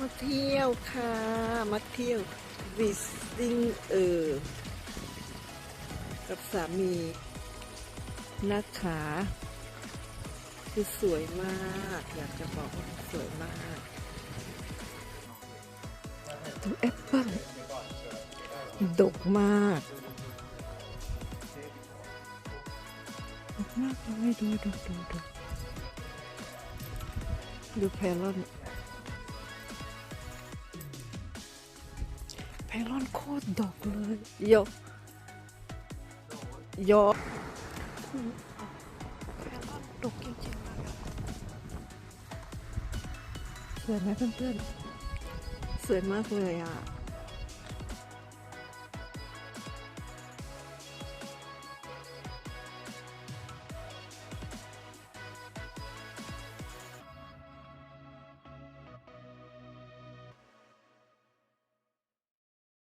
มาเที่ยวค่ะ มาเที่ยววิสติงเออ กับสามีนะคะคือสวยมาก อยากจะบอกว่าสวยมากดูแอปเปิ้ลดกมากดกมากเลยดูดูดูดูดูแพลอน แพลอนโคตรดกเลยโยโยแพลอนดกจริงๆเลยอะสวยไหมเพื่อนๆสวยมากเลยอะ